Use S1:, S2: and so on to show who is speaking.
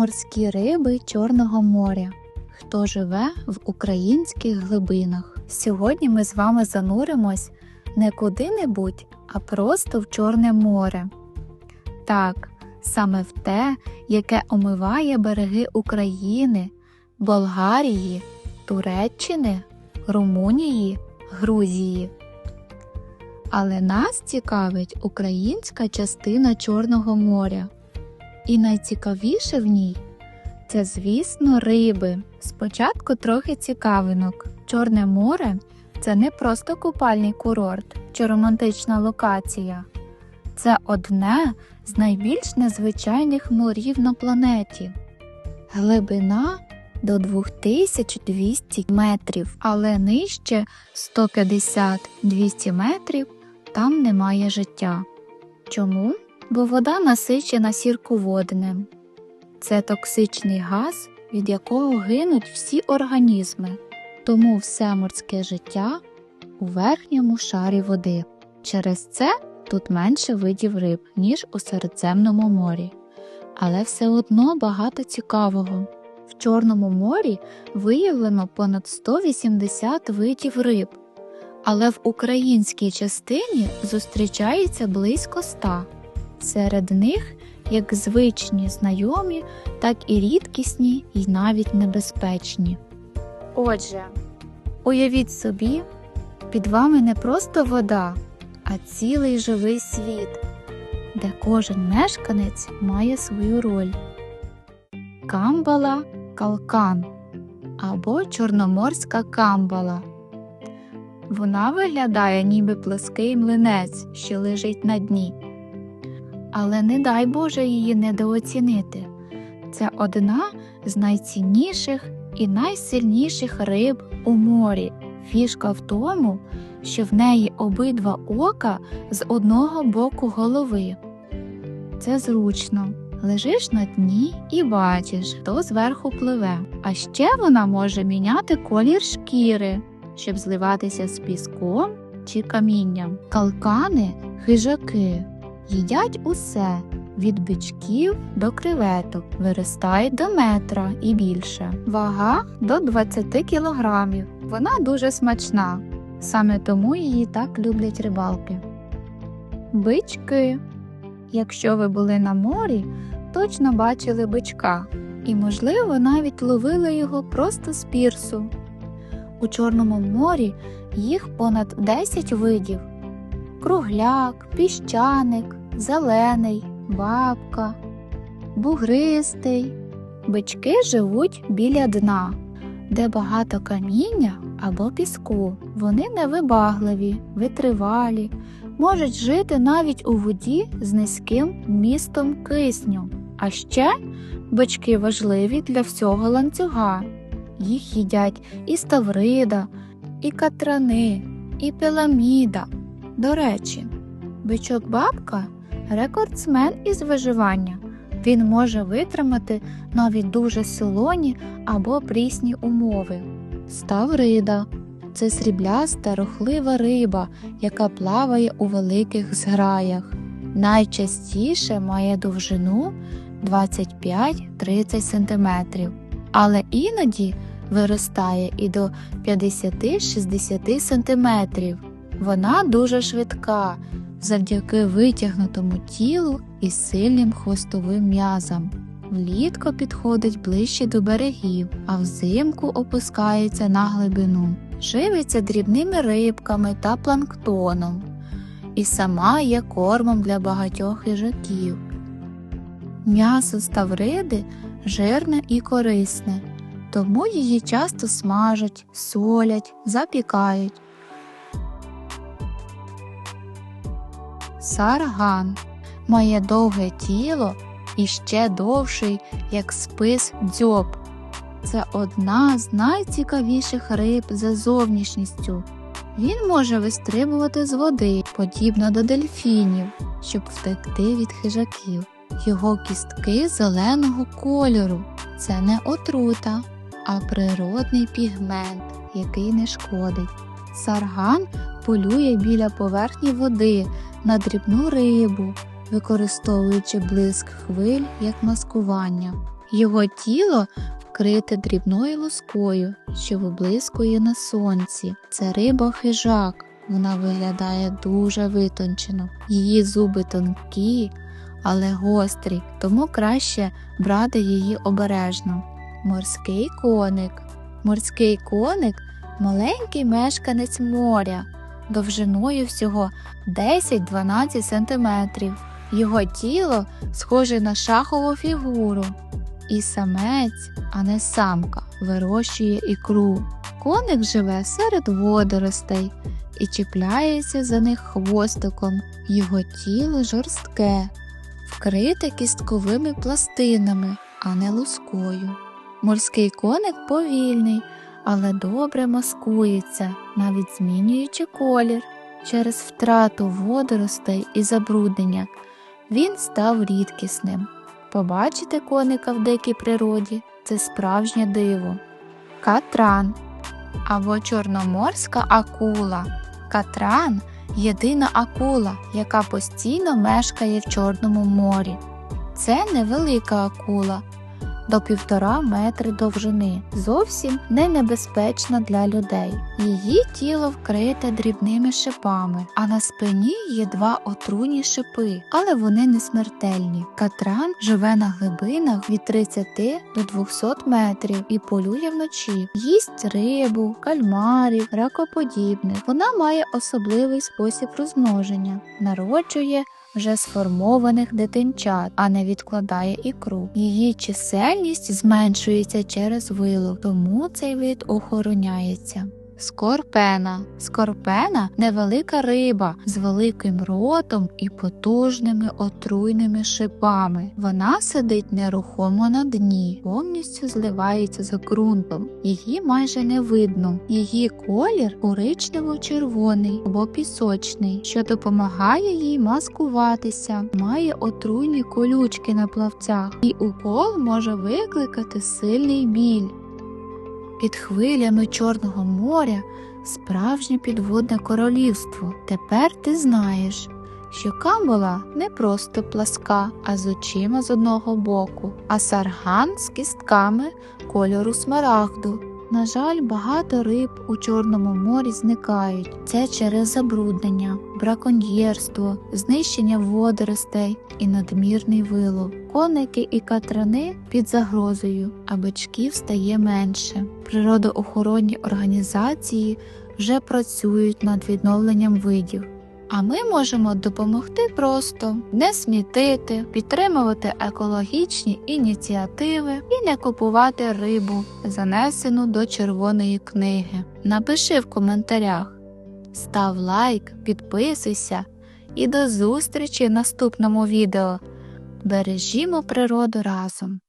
S1: морські риби Чорного моря. Хто живе в українських глибинах? Сьогодні ми з вами зануримось не куди-небудь, а просто в Чорне море. Так, саме в те, яке омиває береги України, Болгарії, Туреччини, Румунії, Грузії. Але нас цікавить українська частина Чорного моря. І найцікавіше в ній це, звісно, риби. Спочатку трохи цікавинок. Чорне море це не просто купальний курорт чи романтична локація. Це одне з найбільш незвичайних морів на планеті. Глибина до 2200 метрів, але нижче 150-200 метрів там немає життя. Чому? Бо вода насичена сірководнем. Це токсичний газ, від якого гинуть всі організми, тому все морське життя у верхньому шарі води. Через це тут менше видів риб, ніж у Середземному морі. Але все одно багато цікавого. В Чорному морі виявлено понад 180 видів риб, але в українській частині зустрічається близько 100. Серед них як звичні знайомі, так і рідкісні і навіть небезпечні. Отже, уявіть собі, під вами не просто вода, а цілий живий світ, де кожен мешканець має свою роль. Камбала калкан або чорноморська камбала. Вона виглядає ніби плоский млинець, що лежить на дні. Але не дай Боже її недооцінити. Це одна з найцінніших і найсильніших риб у морі. Фішка в тому, що в неї обидва ока з одного боку голови. Це зручно. Лежиш на дні і бачиш, хто зверху пливе. А ще вона може міняти колір шкіри, щоб зливатися з піском чи камінням. Калкани хижаки їдять усе від бичків до креветок, виростають до метра і більше. Вага до 20 кілограмів. Вона дуже смачна. Саме тому її так люблять рибалки. Бички. Якщо ви були на морі, точно бачили бичка і, можливо, навіть ловили його просто з пірсу. У Чорному морі їх понад 10 видів: кругляк, піщаник, зелений, бабка, бугристий. Бички живуть біля дна, де багато каміння або піску. Вони невибагливі, витривалі, можуть жити навіть у воді з низьким вмістом кисню. А ще бички важливі для всього ланцюга. Їх їдять і ставрида, і катрани, і пеламіда. До речі, бичок бабка рекордсмен із виживання. Він може витримати навіть дуже солоні або прісні умови. Ставрида це срібляста рухлива риба, яка плаває у великих зграях. Найчастіше має довжину 25-30 см, але іноді виростає і до 50-60 см. Вона дуже швидка завдяки витягнутому тілу і сильним хвостовим м'язам. Влітку підходить ближче до берегів, а взимку опускається на глибину, живиться дрібними рибками та планктоном, і сама є кормом для багатьох їжаків. М'ясо ставриди жирне і корисне, тому її часто смажать, солять, запікають. Сарган має довге тіло і ще довший, як спис дзьоб. Це одна з найцікавіших риб за зовнішністю. Він може вистрибувати з води, подібно до дельфінів, щоб втекти від хижаків. Його кістки зеленого кольору. Це не отрута, а природний пігмент, який не шкодить. Сарган полює біля поверхні води на дрібну рибу, використовуючи блиск хвиль як маскування. Його тіло вкрите дрібною лускою, що виблискує на сонці. Це риба хижак. Вона виглядає дуже витончено. Її зуби тонкі, але гострі, тому краще брати її обережно. Морський коник. Морський коник маленький мешканець моря, довжиною всього 10-12 см. Його тіло схоже на шахову фігуру. І самець, а не самка, вирощує ікру. Коник живе серед водоростей і чіпляється за них хвостиком. Його тіло жорстке, вкрите кістковими пластинами, а не лускою. Морський коник повільний, але добре маскується, навіть змінюючи колір. Через втрату водоростей і забруднення він став рідкісним. Побачити коника в дикій природі це справжнє диво. Катран або чорноморська акула. Катран єдина акула, яка постійно мешкає в Чорному морі. Це невелика акула до півтора метри довжини, зовсім не небезпечна для людей. Її тіло вкрите дрібними шипами, а на спині є два отруйні шипи, але вони не смертельні. Катран живе на глибинах від 30 до 200 метрів і полює вночі. Їсть рибу, кальмарів, ракоподібних. Вона має особливий спосіб розмноження, народжує вже сформованих дитинчат, а не відкладає ікру. Її чисельність зменшується через вилов, тому цей вид охороняється. Скорпена. Скорпена невелика риба з великим ротом і потужними отруйними шипами. Вона сидить нерухомо на дні, повністю зливається з ґрунтом. Її майже не видно. Її колір коричнево-червоний або пісочний, що допомагає їй маскуватися, має отруйні колючки на плавцях, і укол може викликати сильний біль. Під хвилями Чорного моря справжнє підводне королівство. Тепер ти знаєш, що камбула не просто пласка, а з очима з одного боку, а сарган з кістками кольору смарагду. На жаль, багато риб у Чорному морі зникають. Це через забруднення, браконьєрство, знищення водоростей і надмірний вилов. Коники і катрани під загрозою, а бичків стає менше. Природоохоронні організації вже працюють над відновленням видів. А ми можемо допомогти просто не смітити, підтримувати екологічні ініціативи і не купувати рибу, занесену до червоної книги. Напиши в коментарях, став лайк, підписуйся і до зустрічі в наступному відео. Бережімо природу разом!